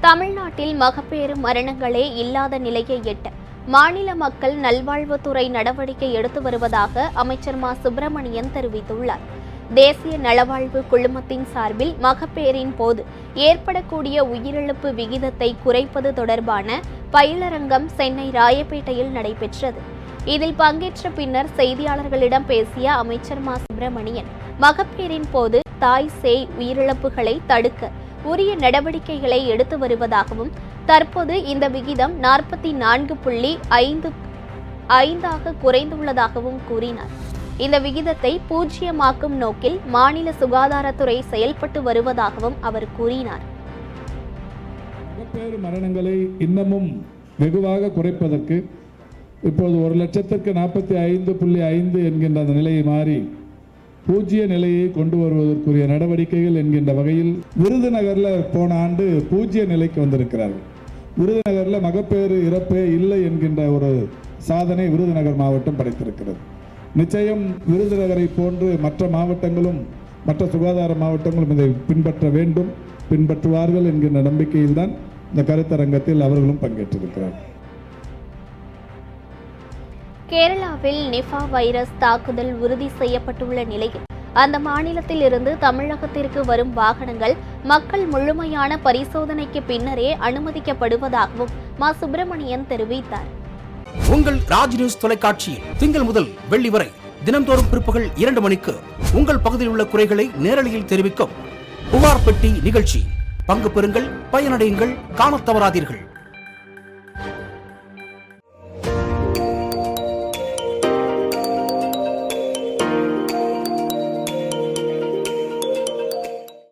தமிழ்நாட்டில் மகப்பேறு மரணங்களே இல்லாத நிலையை எட்ட மாநில மக்கள் நல்வாழ்வுத்துறை நடவடிக்கை எடுத்து வருவதாக அமைச்சர் மா. சுப்பிரமணியன் தெரிவித்துள்ளார். தேசிய நலவாழ்வு குழுமத்தின் சார்பில் மகப்பேறின் போது ஏற்படக்கூடிய உயிரிழப்பு விகிதத்தை குறைப்பது தொடர்பான பயிலரங்கம் சென்னை ராயப்பேட்டையில் நடைபெற்றது. இதில் பங்கேற்ற பின்னர் செய்தியாளர்களிடம் பேசிய அமைச்சர் மா. சுப்பிரமணியன் மகப்பேறின் போது தாய் சேய் உயிரிழப்புகளை தடுக்க உரிய நடவடிக்கைகளை எடுத்து வருவதாகவும் தற்போது இந்த விகிதம் நாற்பத்தி நான்கு புள்ளி ஐந்து ஐந்தாக குறைந்துள்ளதாகவும் கூறினார். இந்த விகிதத்தை பூஜ்ஜியமாக்கும் நோக்கில் மாநில சுகாதாரத்துறை செயல்பட்டு வருவதாகவும் அவர் கூறினார். மரணங்களை இன்னமும் வெகுவாக குறைப்பதற்கு இப்போது ஒரு லட்சத்திற்கு நாற்பத்தி ஐந்து புள்ளி ஐந்து என்கின்ற அந்த நிலையை மாறி பூஜ்ய நிலையை கொண்டு வருவதற்குரிய நடவடிக்கைகள் என்கின்ற வகையில் விருதுநகரில் போன ஆண்டு பூஜ்ய நிலைக்கு வந்திருக்கிறார்கள். விருதுநகரில் மகப்பேறு இறப்பே இல்லை என்கின்ற ஒரு சாதனை விருதுநகர் மாவட்டம் படைத்திருக்கிறது. நிச்சயம் விருதுநகரை போன்று மற்ற மாவட்டங்களும் மற்ற சுகாதார மாவட்டங்களும் இதை பின்பற்ற வேண்டும் பின்பற்றுவார்கள் என்கின்ற நம்பிக்கையில்தான் இந்த கருத்தரங்கத்தில் அவர்களும் பங்கேற்றிருக்கிறார்கள் கேரளாவில் நிஃபா வைரஸ் தாக்குதல் உறுதி செய்யப்பட்டுள்ள நிலையில் அந்த மாநிலத்தில் இருந்து தமிழகத்திற்கு வரும் வாகனங்கள் மக்கள் முழுமையான பரிசோதனைக்கு பின்னரே அனுமதிக்கப்படுவதாகவும் மா. சுப்பிரமணியன் தெரிவித்தார். உங்கள் ராஜ் நியூஸ் தொலைக்காட்சியில் திங்கள் முதல் வெள்ளி வரை தினம்தோறும் பிற்பகல் இரண்டு மணிக்கு உங்கள் பகுதியில் உள்ள குறைகளை நேரலையில் தெரிவிக்கும் புகார் பெட்டி நிகழ்ச்சி. பங்கு பெறுங்கள் பயனடையுங்கள் காண தவறாதீர்கள்.